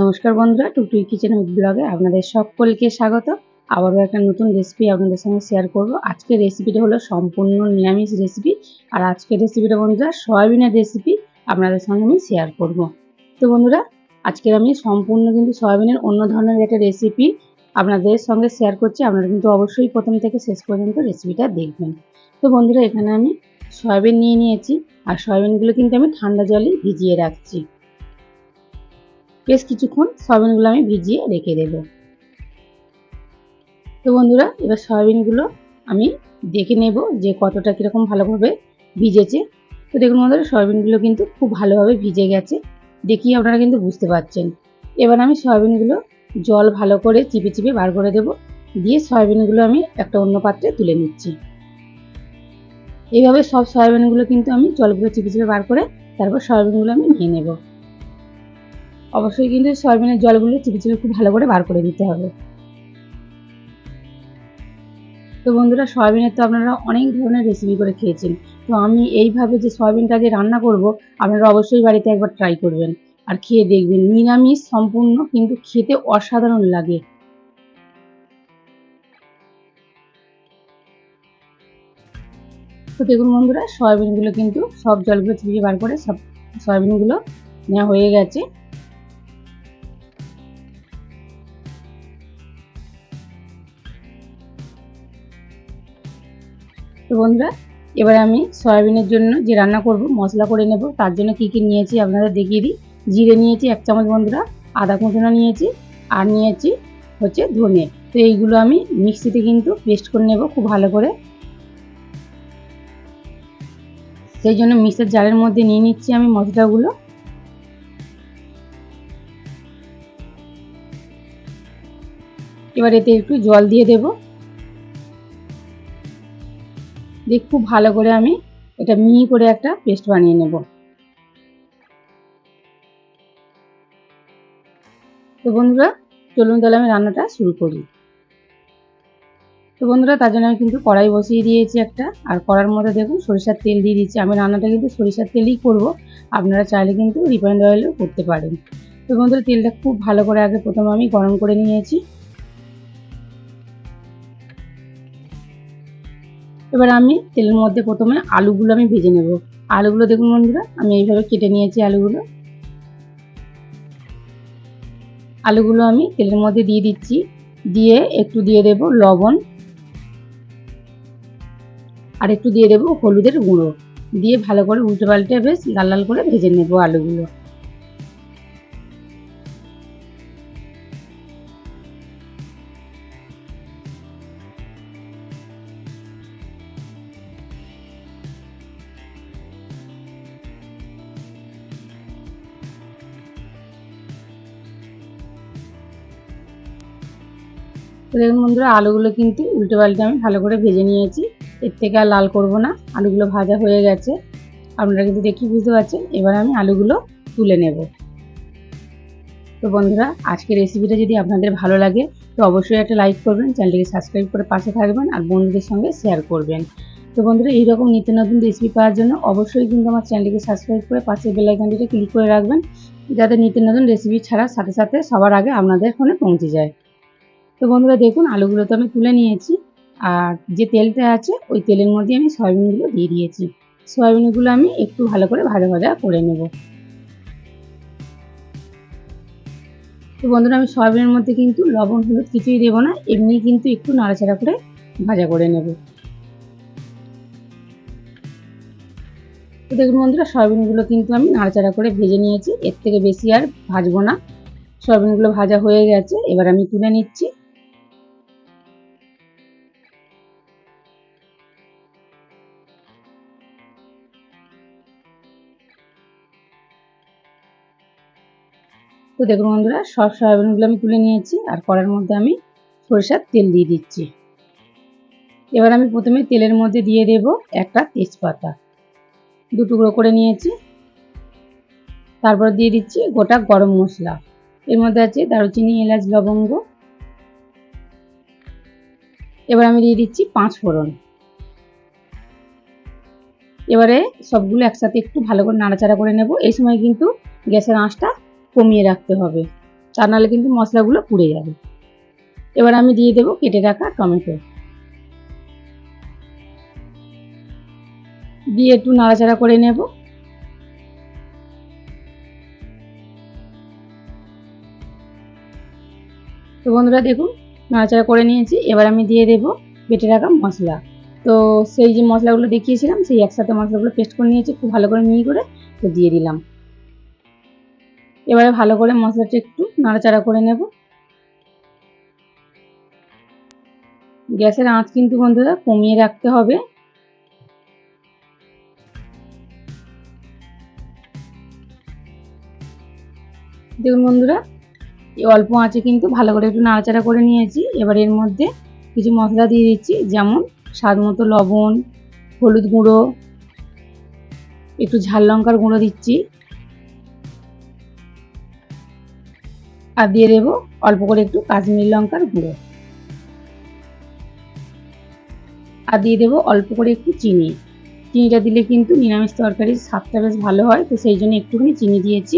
নমস্কার বন্ধুরা টুকটুকি কিচেন ব্লগে আপনাদের সকলকে স্বাগত। আবারও একটা নতুন রেসিপি আপনাদের সঙ্গে শেয়ার করব। আজকের রেসিপিটা হলো সম্পূর্ণ নিরামিষ রেসিপি আর আজকের রেসিপিটা বন্ধুরা, সয়াবিনের রেসিপি আপনাদের সঙ্গে আমি শেয়ার করব। তো বন্ধুরা, আজকের আমি সম্পূর্ণ কিন্তু সয়াবিনের অন্য ধরনের একটা রেসিপি আপনাদের সঙ্গে শেয়ার করছি। আপনারা কিন্তু অবশ্যই প্রথম থেকে শেষ পর্যন্ত রেসিপিটা দেখবেন। তো বন্ধুরা, এখানে আমি সয়াবিন নিয়ে নিয়েছি। আর সয়াবিনগুলো কিন্তু আমি ঠান্ডা জলে ভিজিয়ে রাখছি। বেশ কিছুক্ষণ সয়াবিনগুলো আমি ভিজিয়ে রেখে দেব। তো বন্ধুরা, এবার সয়াবিনগুলো আমি দেখে নেব যে কতটা কীরকম ভালোভাবে ভিজেছে। তো দেখুন বন্ধুরা, সয়াবিনগুলো কিন্তু খুব ভালোভাবে ভিজে গেছে। দেখি আপনারা কিন্তু বুঝতে পারছেন। এবার আমি সয়াবিনগুলো জল ভালো করে চিপে চিপে বার করে দেব। দিয়ে সয়াবিনগুলো আমি একটা অন্য পাত্রে তুলে নিচ্ছি। এইভাবে সব সয়াবিনগুলো কিন্তু আমি জলগুলো চিপে চিপে বার করে তারপর সয়াবিনগুলো আমি নিয়ে নেব। অবশ্যই কিন্তু সয়াবিনের জলগুলো চিপে চিপে খুব ভালো করে বার করে দিতে হবে। তো বন্ধুরা, সয়াবিনের তো আপনারা অনেক ধরনের রেসিপি করে খেয়েছেন। তো আমি এইভাবে যে সয়াবিনটা যে রান্না করব, আপনারা অবশ্যই বাড়িতে একবার ট্রাই করবেন। আর খেয়ে দেখবেন, নিরামিষ সম্পূর্ণ কিন্তু খেতে অসাধারণ লাগে। তো দেখুন বন্ধুরা, সয়াবিনগুলো কিন্তু সব জলগুলো চিপিয়ে বার করে সব সয়াবিনগুলো নেওয়া হয়ে গেছে। তো বন্ধুরা, এবারে আমি সয়াবিনের জন্য যে রান্না করব, মশলা করে নেব, তার জন্য কি কি নিয়েছি আপনাদের দেখিয়ে দিই। জিরে নিয়েছি এক চামচ বন্ধুরা, আদা কুচনা নিয়েছি, আর নিয়েছি হচ্ছে ধনে। তো এইগুলো আমি মিক্সিতে কিন্তু পেস্ট করে নেব খুব ভালো করে। সেই জন্য মিক্সার জারের মধ্যে নিয়ে নিচ্ছি আমি মশলাগুলো। এবার এতে একটু জল দিয়ে দেবো। দিয়ে খুব ভালো করে আমি এটা মিহি করে একটা পেস্ট বানিয়ে নেব। তো বন্ধুরা, চলুন তাহলে আমি রান্নাটা শুরু করি। তো বন্ধুরা, তার জন্য আমি কিন্তু কড়াই বসিয়ে দিয়েছি একটা। আর কড়ার মধ্যে দেখুন, সরিষার তেল দিয়ে দিচ্ছি। আমি রান্নাটা কিন্তু সরিষার তেলেই করব। আপনারা চাইলে কিন্তু রিফাইন্ড অয়েলও করতে পারেন। তো বন্ধুরা, তেলটা খুব ভালো করে আগে প্রথমে আমি গরম করে নিয়েছি। এবার আমি তেলের মধ্যে প্রথমে আলুগুলো আমি ভেজে নেব। আলুগুলো দেখুন বন্ধুরা, আমি এইভাবে কেটে নিয়েছি আলুগুলো। আলুগুলো আমি তেলের মধ্যে দিয়ে দিচ্ছি। দিয়ে একটু দিয়ে দেব লবণ। আর একটু দিয়ে দেবো হলুদের গুঁড়ো। দিয়ে ভালো করে উল্টে পাল্টে বেশ লাল লাল করে ভেজে নেব আলুগুলো। তো দেখুন বন্ধুরা, আলুগুলো কিন্তু উল্টে পাল্টে আমি ভালো করে ভেজে নিয়েছি। এর থেকে আর লাল করব না, আলুগুলো ভাজা হয়ে গেছে। আপনারা কিন্তু দেখি বুঝতে পারছেন, এবার আমি আলুগুলো তুলে নেব। তো বন্ধুরা, আজকের রেসিপিটা যদি আপনাদের ভালো লাগে, তো অবশ্যই একটা লাইক করবেন, চ্যানেলটিকে সাবস্ক্রাইব করে পাশে থাকবেন আর বন্ধুদের সঙ্গে শেয়ার করবেন। তো বন্ধুরা, এইরকম নিত্য নতুন রেসিপি পাওয়ার জন্য অবশ্যই কিন্তু আমার চ্যানেলটিকে সাবস্ক্রাইব করে পাশে বেলাইকানটিতে ক্লিক করে রাখবেন, যাতে নিত্য নতুন রেসিপি ছাড়া সাথে সাথে সবার আগে আপনাদের ফোনে পৌঁছে যায়। তো বন্ধুরা দেখুন, আলুগুলো তো আমি তুলে নিয়েছি। আর যে তেলটা আছে, ওই তেলের মধ্যে আমি সয়াবিনগুলো দিয়ে দিয়েছি। সয়াবিনগুলো আমি একটু ভালো করে ভাজা ভাজা করে নেব। তো বন্ধুরা, আমি সয়াবিনের মধ্যে কিন্তু লবণ, হলুদ কিছুই দেবো না। এমনি কিন্তু একটু নাড়াচাড়া করে ভাজা করে নেব। তো দেখুন বন্ধুরা, সয়াবিনগুলো কিন্তু আমি নাড়াচাড়া করে ভেজে নিয়েছি। এর থেকে বেশি আর ভাজবো না। সয়াবিনগুলো ভাজা হয়ে গেছে, এবার আমি তুলে নিচ্ছি। তো দেখুন বন্ধুরা সব সয়াবিনগুলো আমি তুলে নিয়েছি আর কড়ার মধ্যে আমি সরিষার তেল দিয়ে দিচ্ছি। এবার আমি প্রথমে তেলের মধ্যে দিয়ে দেব একটা তেজপাতা। দু টুকরো করে নিয়েছি। তারপর দিয়ে দিচ্ছি গোটা গরম মশলা। এর মধ্যে আছে দারুচিনি, এলাচ, লবঙ্গ। এবার আমি দিয়ে দিচ্ছি পাঁচ ফোড়ন। এবারে সবগুলো একসাথে একটু ভালো করে নাড়াচাড়া করে নেব। এই সময় কিন্তু গ্যাসের আঁচটা কমিয়ে রাখতে হবে। তা নাহলে কিন্তু মশলাগুলো পুড়ে যাবে। এবার আমি দিয়ে দেবো কেটে রাখা টমেটো। দিয়ে একটু নাড়াচাড়া করে নেব। তো বন্ধুরা দেখুন, নাড়াচাড়া করে নিয়েছি। এবার আমি দিয়ে দেব বেটে রাখা মশলা। তো সেই যে মশলাগুলো দেখিয়েছিলাম, সেই একসাথে মশলাগুলো পেস্ট করে নিয়েছি, খুব ভালো করে মিহি করে, তো দিয়ে দিলাম। এবারে ভালো করে মশলাটা একটু নাড়াচাড়া করে নেব। গ্যাসের আঁচ কিন্তু বন্ধুরা কমিয়ে রাখতে হবে। দেখুন বন্ধুরা, এই অল্প আঁচে কিন্তু ভালো করে একটু নাড়াচাড়া করে নিয়েছি। এবার এর মধ্যে কিছু মশলা দিয়ে দিচ্ছি, যেমন স্বাদ মতো লবণ, হলুদ গুঁড়ো, একটু ঝাল লঙ্কার গুঁড়ো দিচ্ছি। আর দিয়ে দেবো অল্প করে একটু কাশ্মীরি লঙ্কার গুঁড়ো। আর দিয়ে দেবো অল্প করে একটু চিনি। চিনিটা দিলে কিন্তু নিরামিষ তরকারির স্বাদটা বেশ ভালো হয়, তো সেই জন্য একটুখানি চিনি দিয়েছি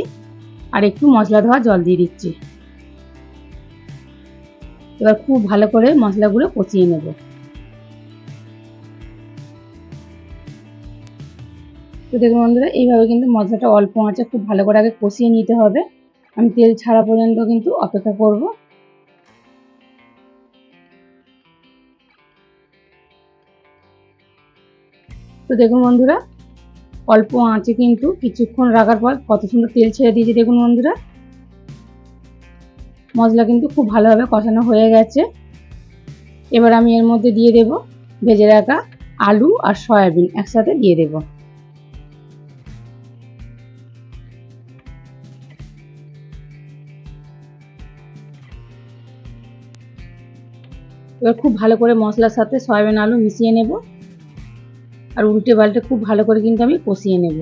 আর একটু মশলা ধোয়া জল দিয়ে দিচ্ছি। এবার খুব ভালো করে মশলাগুলো কষিয়ে নেব। তো দেখুন বন্ধুরা, এইভাবে কিন্তু মশলাটা অল্প আঁচে খুব ভালো করে আগে কষিয়ে নিতে হবে। আমি তেল ছাড়া পর্যন্ত কিন্তু অপেক্ষা করব। তো দেখুন বন্ধুরা, অল্প আঁচে কিন্তু কিছুক্ষণ রাখার পর কত সুন্দর তেল ছেড়ে দিয়েছে দেখুন বন্ধুরা। মশলা কিন্তু খুব ভালোভাবে কষানো হয়ে গেছে। এবার আমি এর মধ্যে দিয়ে দেব ভেজে রাখা আলু আর সয়াবিন একসাথে দিয়ে দেব। এবার খুব ভালো করে মশলার সাথে সয়াবিন আলু মিশিয়ে নেব। আর উল্টে পাল্টে খুব ভালো করে কিন্তু আমি কষিয়ে নেব।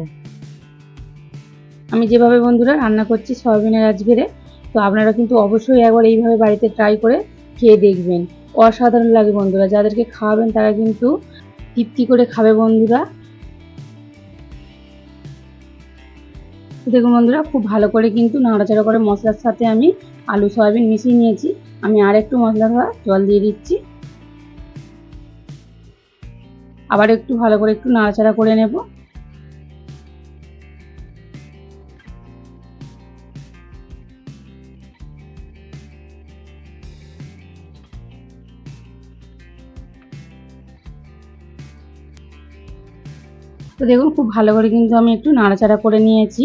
আমি যেভাবে বন্ধুরা রান্না করছি সয়াবিনের আজকেরে তো আপনারা কিন্তু অবশ্যই একবার এইভাবে বাড়িতে ট্রাই করে খেয়ে দেখবেন। অসাধারণ লাগে বন্ধুরা, যাদেরকে খাওয়াবেন তারা কিন্তু তৃপ্তি করে খাবে বন্ধুরা। দেখুন বন্ধুরা, খুব ভালো করে কিন্তু নাড়াচাড়া করে মশলার সাথে আমি আলু, সয়াবিন মিশিয়ে নিয়েছি। আমি আর একটু মশলা ধোয়া, জল দিয়ে দিচ্ছি। আবার একটু ভালো করে একটু নাড়াচাড়া করে নেব। তো দেখুন, খুব ভালো করে কিন্তু আমি একটু নাড়াচাড়া করে নিয়েছি।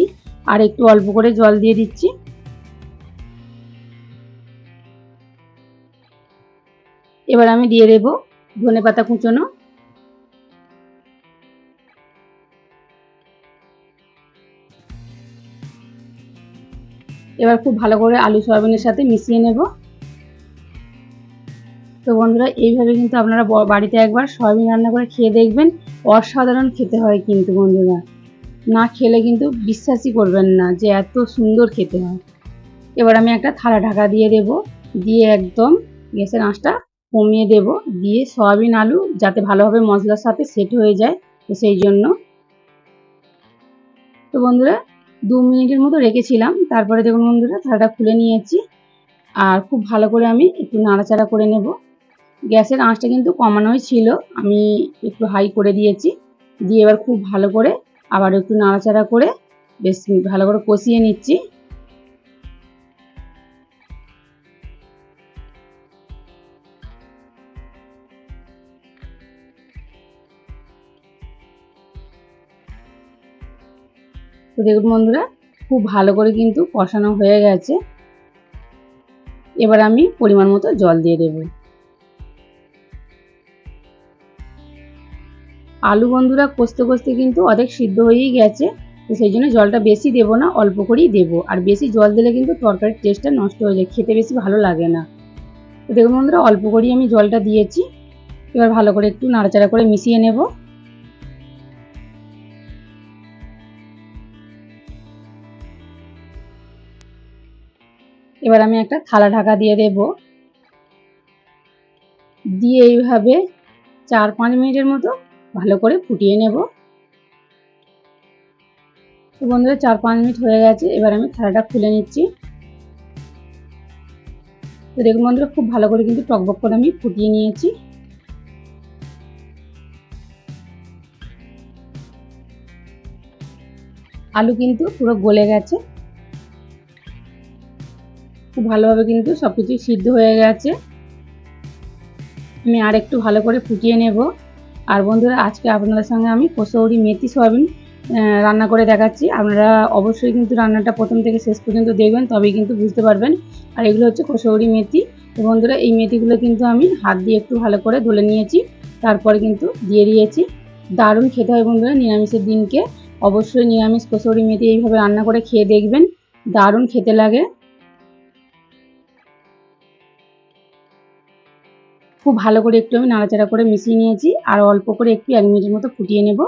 আর একটু অল্প করে জল দিয়ে দিচ্ছি। এবার আমি দিয়ে দেবো ধনে পাতা কুচোনো। এবার খুব ভালো করে আলু সয়াবিনের সাথে মিশিয়ে নেব। তো বন্ধুরা, এইভাবে কিন্তু আপনারা বাড়িতে একবার সয়াবিন রান্না করে খেয়ে দেখবেন, অসাধারণ খেতে হয় কিন্তু বন্ধুরা। না খেলে কিন্তু বিশ্বাসই করবেন না যে এত সুন্দর খেতে হয়। এবার আমি একটা থালা ঢাকা দিয়ে দেব, দিয়ে একদম গ্যাসের আঁচটা কমিয়ে দেব। দিয়ে সয়াবিন আলু যাতে ভালোভাবে মশলার সাথে সেট হয়ে যায়, তো সেই জন্য। তো বন্ধুরা, দু মিনিটের মতো রেখেছিলাম। তারপরে দেখুন বন্ধুরা, থালাটা খুলে নিয়েছি। আর খুব ভালো করে আমি একটু নাড়াচাড়া করে নেব। গ্যাসের আঁচটা কিন্তু কমানোই ছিল। আমি একটু হাই করে দিয়েছি। দিয়ে এবার খুব ভালো করে আবার একটু নাড়াচাড়া করে, বেশ ভালো করে কষিয়ে নিচ্ছি। তো দেখুন বন্ধুরা, খুব ভালো করে কিন্তু কষানো হয়ে গেছে। এবার আমি পরিমাণ মতো জল দিয়ে দেব। আলু বন্ধুরা কষতে কষতে কিন্তু অর্ধেক সিদ্ধ হয়েই গেছে, তো সেই জন্য জলটা বেশি দেব না, অল্প করেই দেব। আর বেশি জল দিলে কিন্তু তরকারির টেস্টটা নষ্ট হয়ে যায়, খেতে বেশি ভালো লাগে না। তো দেখুন বন্ধুরা, অল্প করেই আমি জলটা দিয়েছি। এবার ভালো করে একটু নাড়াচাড়া করে মিশিয়ে নেব। এবার আমি একটা থালা ঢাকা দিয়ে দেব। দিয়ে এইভাবে চার পাঁচ মিনিটের মতো ভালো করে ফুটিয়ে নেব। তো বন্ধুরা, চার পাঁচ মিনিট হয়ে গেছে, এবার আমি থালাটা খুলে নিচ্ছি। তো দেখুন বন্ধুরা, খুব ভালো করে কিন্তু টকবক করে আমি ফুটিয়ে নিয়েছি। আলু কিন্তু পুরো গলে গেছে। খুব ভালোভাবে কিন্তু সব কিছুই সিদ্ধ হয়ে গেছে। আমি আর একটু ভালো করে ফুটিয়ে নেব। আর বন্ধুরা, আজকে আপনাদের সঙ্গে আমি কসৌরি মেথি সয়াবিন রান্না করে দেখাচ্ছি। আপনারা অবশ্যই কিন্তু রান্নাটা প্রথম থেকে শেষ পর্যন্ত দেখবেন, তবেই কিন্তু বুঝতে পারবেন। আর এগুলো হচ্ছে কসৌরি মেথি। তো বন্ধুরা, এই মেথিগুলো কিন্তু আমি হাত দিয়ে একটু ভালো করে ধুলে নিয়েছি। তারপরে কিন্তু দিয়ে দিয়েছি। দারুণ খেতে হয় বন্ধুরা, নিরামিষের দিনকে। অবশ্যই নিরামিষ কসৌরি মেথি এইভাবে রান্না করে খেয়ে দেখবেন। দারুণ খেতে লাগে। খুব ভালো করে একটু আমি নাড়াচাড়া করে মিশিয়ে নিয়েছি। আর অল্প করে একটু এক মিনিটের মতো ফুটিয়ে নেব।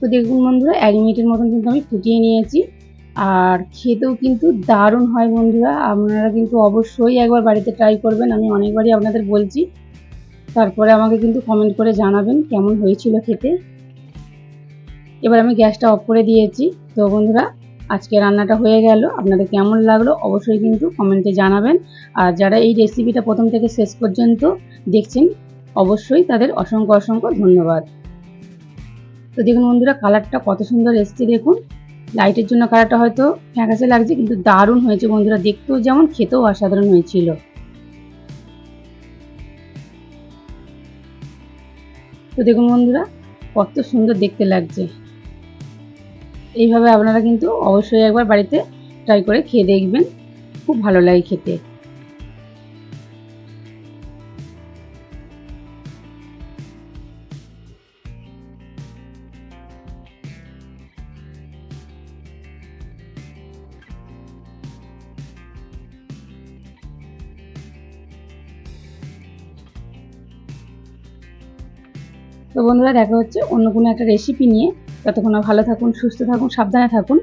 তো দেখুন বন্ধুরা, এক মিনিটের মতন কিন্তু আমি ফুটিয়ে নিয়েছি। আর খেতেও কিন্তু দারুণ হয় বন্ধুরা। আপনারা কিন্তু অবশ্যই একবার বাড়িতে ট্রাই করবেন। আমি অনেকবারই আপনাদের বলছি। তারপরে আমাকে কিন্তু কমেন্ট করে জানাবেন কেমন হয়েছিল খেতে। এবার আমি গ্যাসটা অফ করে দিয়েছি। তো বন্ধুরা আজকে রান্নাটা হয়ে গেল। আপনাদের কেমন লাগল অবশ্যই কিন্তু কমেন্টে জানাবেন। আর যারা এই রেসিপিটা প্রথম থেকে শেষ পর্যন্ত দেখছেন, অবশ্যই তাদের অসংখ্য অসংখ্য ধন্যবাদ। তো দেখুন বন্ধুরা কালারটা কত সুন্দর এসছে দেখুন। লাইটের জন্য কালারটা হয়তো ফ্যাকাসে লাগছে, কিন্তু দারুণ হয়েছে বন্ধুরা। দেখতেও যেমন খেতেও অসাধারণ হয়েছিল। তো দেখুন বন্ধুরা, কত সুন্দর দেখতে লাগছে। এইভাবে আপনারা কিন্তু অবশ্যই একবার বাড়িতে ট্রাই করে খেয়ে দেখবেন। খুব ভালো লাগে খেতে। তো বন্ধুরা, দেখা হচ্ছে অন্য কোনো একটা রেসিপি নিয়ে। ততক্ষণ ভালো থাকুন সুস্থ থাকুন সাবধানে থাকুন।